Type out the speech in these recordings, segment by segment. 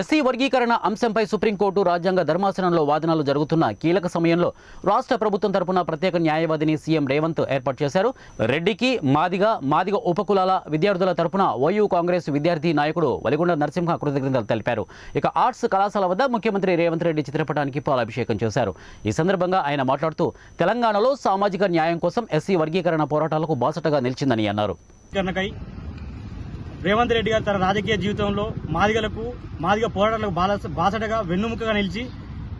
SC వర్గీకరణ అంశంపై supreme court రాజ్యాంగ ధర్మాసనంలో వాదనలు జరుగుతున్న కీలక సమయంలో రాష్ట్ర ప్రభుత్వం తరపున ప్రత్యేక న్యాయవాదిని సీఎం రేవంత్ ఏర్పాటు చేశారు. రెడ్డికి మాదిగ మాదిగ ఉపకులాల విద్యార్థుల తరపున వైయూ కాంగ్రెస్ విద్యార్థి నాయకుడు వలిగొండ నరసింహ కృతజ్ఞతలు తెలిపారు. ఇక ఆర్ట్స్ కళాశాల వద్ద ముఖ్యమంత్రి రేవంత్ రెడ్డి చిత్రపటానికి పాలాభిషేకం చేశారు. ఈ సందర్భంగా ఆయన మాట్లాడుతూ తెలంగాణలో సామాజిక న్యాయం కోసం ఎస్సీ వర్గీకరణ పోరాటాలకు బాసటగా నిలిచిందని అన్నారు. రేవంత్ రెడ్డి గారు తన రాజకీయ జీవితంలో మాదిగలకు మాదిగ పోరాటాలకు బాల- బాసటగా వెన్నుముకగా నిలిచి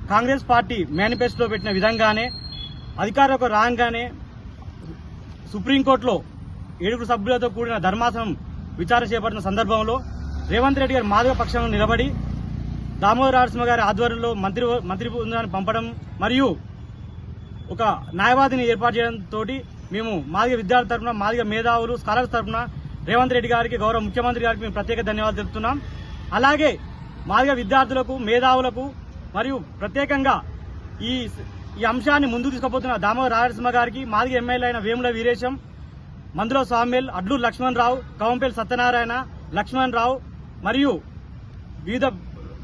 కాంగ్రెస్ పార్టీ మేనిఫెస్టోలో పెట్టిన విధంగానే అధికారులకు రాగానే సుప్రీంకోర్టులో ఏడుగురు సభ్యులతో కూడిన ధర్మాసనం విచారణ చేపట్టిన సందర్భంలో రేవంత్ రెడ్డి గారు మాదిగ పక్షంలో నిలబడి దామోదర నరసింహ గారి ఆధ్వర్యంలో మంత్రి మంత్రి బృందాన్ని పంపడం మరియు ఒక న్యాయవాదిని ఏర్పాటు చేయడంతో మేము మాదిగ విద్యార్థుల తరఫున మాదిగ మేధావులు స్కాలర్స్ తరఫున రేవంత్ రెడ్డి గారికి గౌరవ ముఖ్యమంత్రి గారికి మేము ప్రత్యేక ధన్యవాదాలు తెలుపుతున్నాం. అలాగే మాదిగ విద్యార్థులకు మేధావులకు మరియు ప్రత్యేకంగా ఈ ఈ అంశాన్ని ముందుకు తీసుకుపోతున్న దామోదర రాయలసింహ గారికి మాదిగ ఎమ్మెల్యే అయిన వేముల వీరేశం మందులో స్వామిల్ అడ్లూరు లక్ష్మణ్ రావు కవంపల్లి సత్యనారాయణ లక్ష్మణ్ రావు మరియు వివిధ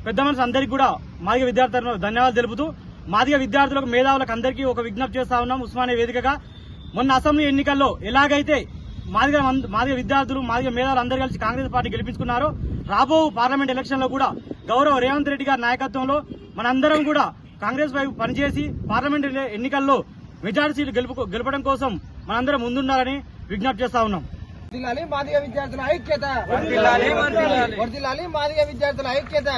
పెద్ద మనుషులు అందరికీ కూడా మాదిగ విద్యార్థులకు ధన్యవాదాలు తెలుపుతూ మాదిగ విద్యార్థులకు మేధావులకు అందరికీ ఒక విజ్ఞప్తి చేస్తా ఉన్నాం ఉస్మానియా వేదికగా. మొన్న అసెంబ్లీ ఎన్నికల్లో ఎలాగైతే మాదిగ మంద- మాదిగ విద్యార్థులు మాదిగ మేధావులు అందరూ కలిసి కాంగ్రెస్ పార్టీ గెలిపించుకున్నారో. రాబో పార్లమెంట్ ఎలక్షన్లో కూడా గౌరవ రేవంత్ రెడ్డి గారి నాయకత్వంలో మనందరం కూడా కాంగ్రెస్ వైపు పనిచేసి పార్లమెంట్ ఎన్నికల్లో మెజారిటీ సీట్లు గెలుపు గెలపడం కోసం మనందరం ముందుండాలని విజ్ఞప్తి చేస్తా ఉన్నాం. మాదిగ విద్యార్థుల ఐక్యత. మాదిగ విద్యార్థుల ఐక్యత.